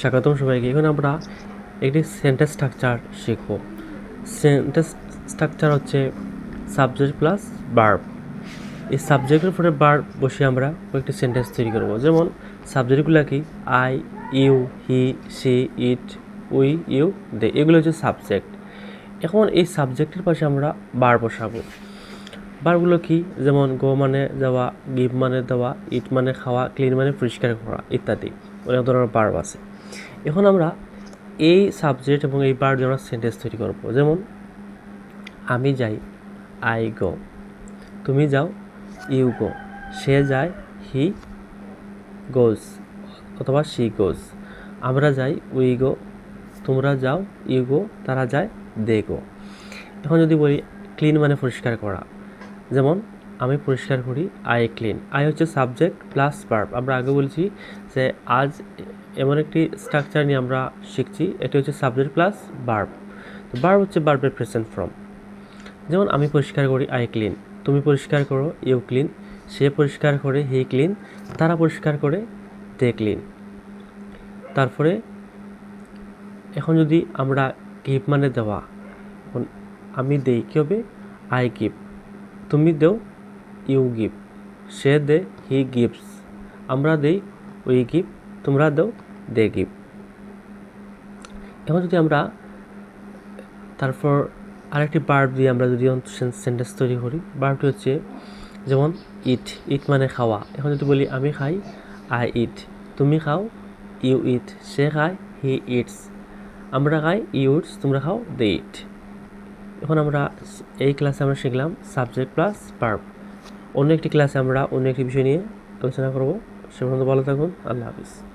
স্বাগতম সবাইকে। এখন আমরা একটি সেন্টেন্স স্ট্রাকচার শিখব। সেন্টেন্স স্ট্রাকচার হচ্ছে সাবজেক্ট প্লাস বার্ব এই সাবজেক্টের উপরে বার্ব বসে আমরা কয়েকটি সেন্টেন্স তৈরি করব। যেমন সাবজেক্টগুলো কি? I you he she it we you they এগুলো হচ্ছে সাবজেক্ট এখন এই সাবজেক্টের পাশে আমরা বার বসাবো। বারগুলো কি? যেমন গো মানে যাওয়া গিভ মানে দেওয়া ইট মানে খাওয়া ক্লিন মানে পরিষ্কার করা, ইত্যাদি। অনেক ধরনের বার্ব আছে। এখন আমরা এই সাবজেক্ট এবং এই বার দিয়ে আমরা সেন্টেন্স তৈরি করব। যেমন, আমি যাই আই গো তুমি যাও ইউ গো সে যায় হি গোজ অথবা শি গোজ আমরা যাই উই গো তোমরা যাও ইউ গো তারা যায় দে গো এখন যদি বলি ক্লিন মানে পরিষ্কার করা। যেমন আমি পরিষ্কার করি, আই ক্লিন। আই হচ্ছে সাবজেক্ট প্লাস ভার্ব। আমরা আগে বলছি যে আজ এমন একটি স্ট্রাকচার নিয়ে আমরা শিখছি, এটি হচ্ছে সাবজেক্ট প্লাস ভার্ব। তো ভার্ব হচ্ছে ভার্বের প্রেজেন্ট ফর্ম। যেমন আমি পরিষ্কার করি, আই ক্লিন। তুমি পরিষ্কার করো, ইউ ক্লিন। সে পরিষ্কার করে, হি ক্লিন। তারা পরিষ্কার করে, দে ক্লিন। তারপরে এখন যদি আমরা গিভ মানে দেওয়া আমি দেই কী হবে? I give. তুমি দেও ইউ গিভ সে দে হি গিভস আমরা দেই উই গিভ তোমরা দেও দে গিভ এখন যদি আমরা তারপর আরেকটি বার্ব দিয়ে আমরা যদি সেন্টেন্স তৈরি করি বার্বটি হচ্ছে যেমন ইট ইট মানে খাওয়া। এখন যদি বলি, আমি খাই আই ইট তুমি খাও ইউ ইট সে খায় হি ইটস আমরা খাই ইউটস তোমরা খাও দে ইট এখন আমরা এই ক্লাসে আমরা শিখলাম সাবজেক্ট প্লাস ভার্ব অন্য একটি ক্লাসে আমরা অন্য একটি বিষয় নিয়ে আলোচনা করব। সে পর্যন্ত ভালো থাকুন, আল্লাহ হাফিজ।